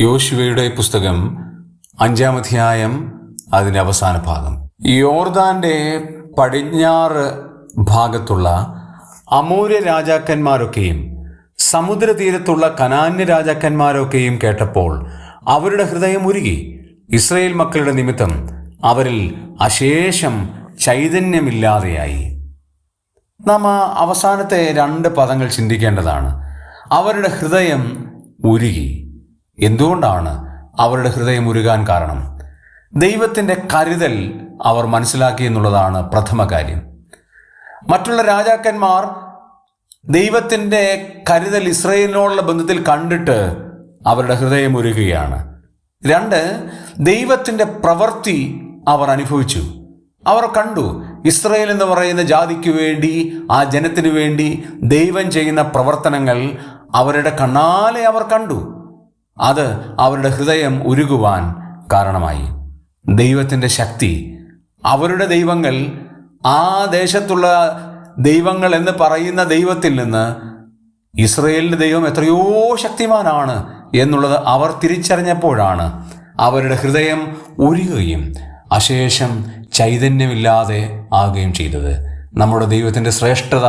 യോശുവയുടെ പുസ്തകം അഞ്ചാം അധ്യായം അതിന്റെ അവസാന ഭാഗം. യോർദാന്റെ പടിഞ്ഞാറ് ഭാഗത്തുള്ള അമൂര്യ രാജാക്കന്മാരൊക്കെയും സമുദ്രതീരത്തുള്ള കനാന്യ രാജാക്കന്മാരൊക്കെയും കേട്ടപ്പോൾ അവരുടെ ഹൃദയം ഉരുകി. ഇസ്രയേൽ മക്കളുടെ നിമിത്തം അവരിൽ അശേഷം ചൈതന്യമില്ലാതെയായി. നാം ആ അവസാനത്തെ രണ്ട് പദങ്ങൾ ചിന്തിക്കേണ്ടതാണ്. അവരുടെ ഹൃദയം ഉരുകി. എന്തുകൊണ്ടാണ് അവരുടെ ഹൃദയം ഉരുകാൻ കാരണം? ദൈവത്തിന്റെ കരുതൽ അവർ മനസ്സിലാക്കി എന്നുള്ളതാണ് പ്രഥമ കാര്യം. മറ്റുള്ള രാജാക്കന്മാർ ദൈവത്തിന്റെ കരുതൽ ഇസ്രയേലിനോടുള്ള ബന്ധത്തിൽ കണ്ടിട്ട് അവരുടെ ഹൃദയം ഉരുകുകയാണ്. രണ്ട് ദൈവത്തിന്റെ പ്രവൃത്തി അവർ അനുഭവിച്ചു. അവർ കണ്ടു ഇസ്രയേൽ എന്ന് പറയുന്ന ജാതിക്ക് വേണ്ടി ആ ജനത്തിനു വേണ്ടി ദൈവം ചെയ്യുന്ന പ്രവർത്തനങ്ങൾ അവരുടെ കണ്ണാലെ അവർ കണ്ടു. അത് അവരുടെ ഹൃദയം ഉരുകുവാൻ കാരണമായി. ദൈവത്തിന്റെ ശക്തി അവരുടെ ദൈവങ്ങൾ ആ ദേശത്തുള്ള ദൈവങ്ങൾ എന്ന് പറയുന്ന ദൈവത്തിൽ നിന്ന് ഇസ്രയേലിന്റെ ദൈവം എത്രയോ ശക്തിമാനാണ് എന്നുള്ളത് അവർ തിരിച്ചറിഞ്ഞപ്പോഴാണ് അവരുടെ ഹൃദയം ഉരുകുകയും അശേഷം ചൈതന്യമില്ലാതെ ആകുകയും ചെയ്തത്. നമ്മുടെ ദൈവത്തിന്റെ ശ്രേഷ്ഠത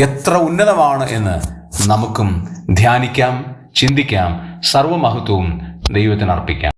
എത്ര ഉന്നതമാണ് എന്ന് നമുക്കും ധ്യാനിക്കാം. ചിന്തിക്കാം. സർവമഹത്വവും ദൈവത്തിന് അർപ്പിക്കാം